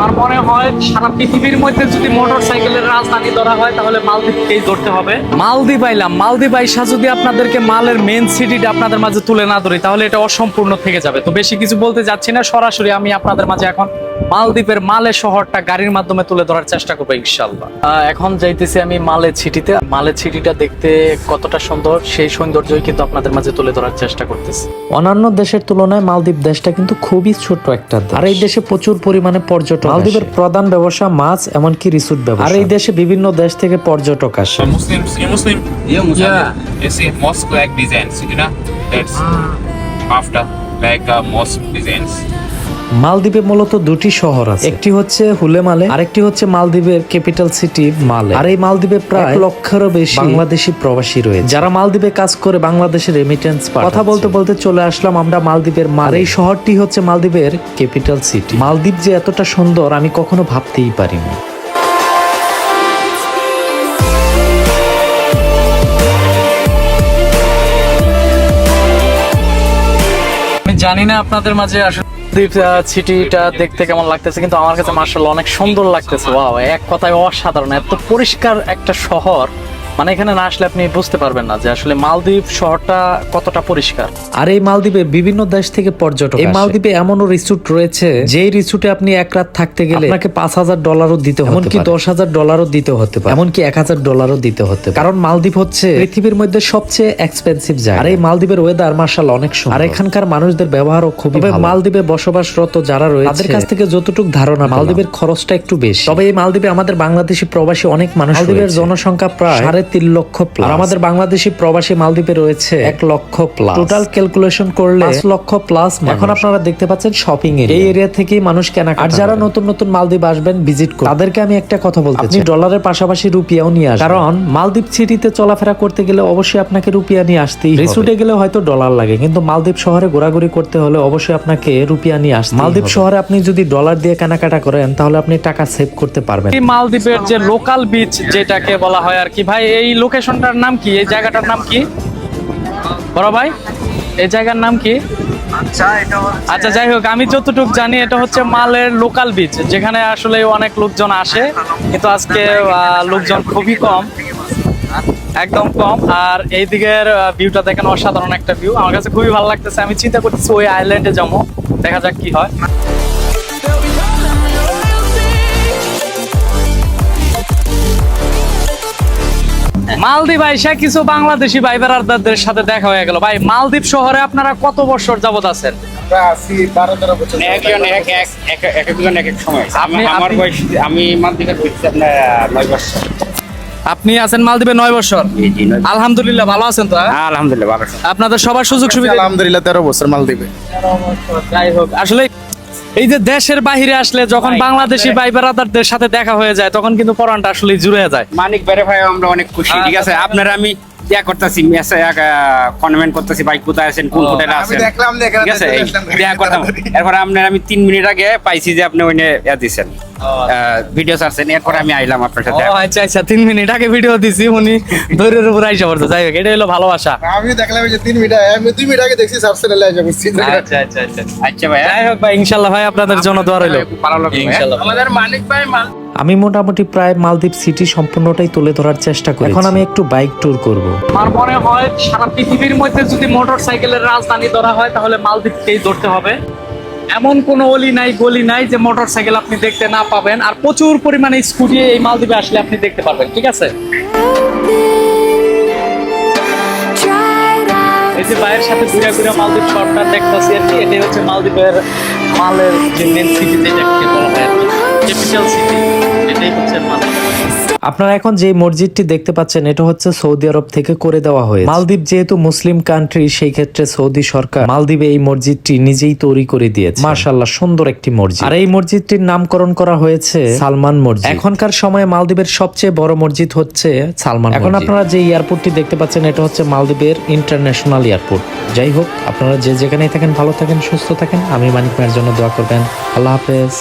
আমার মনে হয় সারা পৃথিবীর মধ্যে যদি মোটর সাইকেলের রাজধানী ধরা হয়, তাহলে মালদ্বীপকেই ধরতে হবে। মালদ্বীপ আইলাম। মালদ্বীপ আইসা যদি আপনাদেরকে মালের মেন সিটিটা আপনাদের মাঝে তুলে না ধরি, তাহলে এটা অসম্পূর্ণ থেকে যাবে। তো বেশি কিছু বলতে যাচ্ছি না। সরাসরি আমি আপনাদের মাঝে এখন মালদ্বীপের মালে শহরটা গাড়ির মাধ্যমে তুলে ধরার চেষ্টা করব ইনশাল্লাহ। এখন যাইতেছি আমি মালের সিটিতে। মালের সিটিটা দেখতে কতটা সুন্দর সেই সৌন্দর্যই কিন্তু আপনাদের মাঝে তুলে ধরার চেষ্টা করতেছি। অন্যান্য দেশের তুলনায় মালদ্বীপ দেশটা কিন্তু খুবই ছোট একটা আর এই দেশে প্রচুর পরিমাণে পর্যটক মালদ্বীপের প্রধান ব্যবসা মাছ এমনকি রিসোর্ট ব্যবসা। আর এই দেশে বিভিন্ন দেশ থেকে পর্যটক আসে। See mosque like designs, you after like uh, mosque designs. মালদ্বীপে মূলত দুটি শহর আছে। একটি হচ্ছে হুলেমালে আরেকটি হচ্ছে মালদ্বীপের ক্যাপিটাল সিটি মালে। আর এই মালদ্বীপে প্রায় লক্ষেরও বেশি বাংলাদেশি প্রবাসী রয়েছে। যারা মালদ্বীপে কাজ করে বাংলাদেশের রেমিটেন্স কথা বলতে বলতে চলে আসলাম আমরা মালদ্বীপের মাল। এই শহরটি হচ্ছে মালদ্বীপের ক্যাপিটাল সিটি। মালদ্বীপ যে এতটা সুন্দর আমি কখনো ভাবতেই পারিনি। আমি জানি না আপনাদের মাঝে আসলে দ্বীপ সিটিটা দেখতে কেমন লাগতেছে? কিন্তু আমার কাছে মার্শাল অনেক সুন্দর লাগতেছে। ওয়াও, এক কথায় অসাধারণ। এত পরিষ্কার একটা শহর। মানে এখানে না আসলে আপনি বুঝতে পারবেন না যে আসলে মালদ্বীপ শহরটা কতটা পরিষ্কার। আর এই মালদ্বীপে বিভিন্ন দেশ থেকে পর্যটক এই মালদ্বীপে এমনও রিসোর্ট রয়েছে যেই রিসোর্টে আপনি এক রাত থাকতে গেলে আপনাকে পাঁচ হাজার ডলারও দিতে হবে এমনকি দশ হাজার ডলারও দিতে হতে পারে। এমনকি এক হাজার ডলারও দিতে হতে পারে। কারণ মালদ্বীপ হচ্ছে পৃথিবীর মধ্যে সবচেয়ে এক্সপেন্সিভ জায়গা। আর এই মালদ্বীপের ওয়েদার মার্শাল অনেক সুন্দর। আর এখানকার মানুষদের ব্যবহারও খুবই তবে মালদ্বীপে বসবাসরত যারা রয়েছে তাদের কাছ থেকে যতটুকু ধারণা মালদ্বীপের খরচটা একটু বেশি। তবে এই মালদ্বীপে আমাদের বাংলাদেশি প্রবাসী অনেক মানুষ মালদ্বীপের জনসংখ্যা প্রায় সাড়ে তিন লক্ষ প্লাস আমাদের বাংলাদেশি প্রবাসী মালদ্বীপে রয়েছে এক লক্ষ প্লাস টোটাল ক্যালকুলেশন করলে পাঁচ লক্ষ প্লাস এখন আপনারা দেখতে পাচ্ছেন শপিং এরিয়া এই এরিয়া থেকেই মানুষ কেনা আর যারা নতুন নতুন মালদ্বীপ আসবেন ভিজিট করুন। তাদেরকে আমি একটা কথা বলতে চাই। ডলারের পাশাপাশি রুপিয়াও নিয়ে আসবেন। কারণ মালদ্বীপ সিটিতে চলাফেরা করতে গেলে অবশ্যই আপনাকে রুপিয়া নিয়ে আসতেই রিসোর্টে গেলে হয়তো ডলার লাগে কিন্তু মালদ্বীপ শহরে ঘোরাঘুরি করতে হলে অবশ্যই আপনাকে রুপিয়া নিয়ে আসতে মালদ্বীপ শহরে আপনি যদি ডলার দিয়ে কেনাকাটা করেন তাহলে আপনি টাকা সেভ করতে পারবেন। এই মালদ্বীপের যে লোকাল বিচ যেটাকে বলা হয় আর কি ভাই এই লোকেশনটার নাম কি? এই জায়গাটার নাম কি? বড় ভাই এই জায়গার নাম কি? আচ্ছা যাই হোক আমি যতটুকু জানি এটা হচ্ছে মালের লোকাল বিচ যেখানে আসলে অনেক লোকজন আসে কিন্তু আজকে লোকজন খুবই কম একদম কম আর এই দিকের ভিউটা দেখেন অসাধারণ একটা ভিউ আমার কাছে খুবই ভালো লাগতেছে আমি চিন্তা করতেছি ওই আইল্যান্ডে যাব দেখা যাক কি হয়। মালদ্বীপ আইসা কিছু বাংলাদেশি ভাই বেড়ারদারদের সাথে দেখা হয়ে গেল। ভাই মালদ্বীপ শহরে আপনারা কত বছর যাবত আছেন? একজন এক এক এক এক একজন এক এক সময়। আমি আপনি- আমার আপনি- বয়স আমি মালদ্বীপের হচ্ছে আপনার আহ, নয় বছর। আপনি আছেন মালদ্বীপে নয় বছর। আলহামদুলিল্লাহ ভালো আছেন তো হ্যাঁ? আলহামদুলিল্লাহ ভালো আপনাদের সবার সুযোগ সুবিধা আলহামদুলিল্লাহ তেরো বছর মালদ্বীপে। যাই হোক আসলে এই যে দেশের বাহিরে আসলে যখন বাংলাদেশি ভাই ব্রাদারদের সাথে দেখা হয়ে যায় তখন কিন্তু পরানটা আসলে জুড়ে যায়। মানিক বেড়ে ভাই আমরা অনেক খুশি ঠিক আছে? আপনারা আমি ইয়া করতেছি মেসে কনভেন্ট করতেছি ভাই কোথায় আছেন কোন হোটেলে আমি আছেন? ঠিক আছে করতাম এরপর আপনার আমি তিন মিনিট আগে পাইছি যে আপনি ওইনে ইয়া দিছেন। ভিডিও ছাড়ছেন এরপর আমি আইলাম আপনার সাথে। আচ্ছা আচ্ছা তিন মিনিট আগে ভিডিও দিছি উনি দৈরের উপর আইসা পড়ছে। যাই হোক এটা হলো ভালোবাসা। আমি দেখলাম যে তিন মিনিট আমি দুই মিনিট আগে দেখছি সাবসেলে লাইজা বুঝছি আচ্ছা আচ্ছা আচ্ছা আচ্ছা। ভাই যাই হোক ভাই ইনশাল্লাহ ভাই আপনাদের জন্য দোয়া রইল। ভালো লাগল আমাদের মানিক ভাই মাল আমি মোটামুটি প্রায় মালদ্বীপ সিটি সম্পূর্ণটাই তুলে ধরার চেষ্টা করি এখন আমি একটু বাইক ট্যুর করব। আমার মনে হয় সারা পৃথিবীর মধ্যে যদি মোটর সাইকেলের রাজধানী ধরা হয় তাহলে মালদ্বীপকেই ধরতে হবে। এমন কোনো অলি নাই গলি নাই যে মোটর সাইকেল আপনি দেখতে না পাবেন আর প্রচুর পরিমাণে স্কুটি এই মালদ্বীপে আসলে আপনি দেখতে পারবেন ঠিক আছে? এই যে ভাইয়ের সাথে ঘুরে ঘুরে মালদ্বীপ শহরটা দেখতেছি আর কি এটাই হচ্ছে মালদ্বীপের মালের যে মেন সিটি যেটাকে বলা হয় আর কি। আপনারা এখন যে মসজিদটি দেখতে পাচ্ছেন, এটা হচ্ছে সৌদি আরব থেকে করে দেওয়া হয়েছে। মালদ্বীপ যেহেতু মুসলিম কান্ট্রি সেই ক্ষেত্রে সৌদি সরকার মালদ্বীপে এই মসজিদটি নিজেই তৈরি করে দিয়েছে। মার্শাল্লাহ সুন্দর একটি মসজিদ। আর এই মসজিদটির নামকরণ করা হয়েছে সালমান মসজিদ। এখনকার সময়ে মালদ্বীপের সবচেয়ে বড় মসজিদ হচ্ছে সালমান এখন আপনারা যে এয়ারপোর্টটি দেখতে পাচ্ছেন, এটা হচ্ছে মালদ্বীপের ইন্টারন্যাশনাল এয়ারপোর্ট যাই হোক, আপনারা যে যেখানেই থাকেন, ভালো থাকেন, সুস্থ থাকেন। আমি মানিক ভাইয়ের জন্য দোয়া করবেন। আল্লাহ হাফেজ।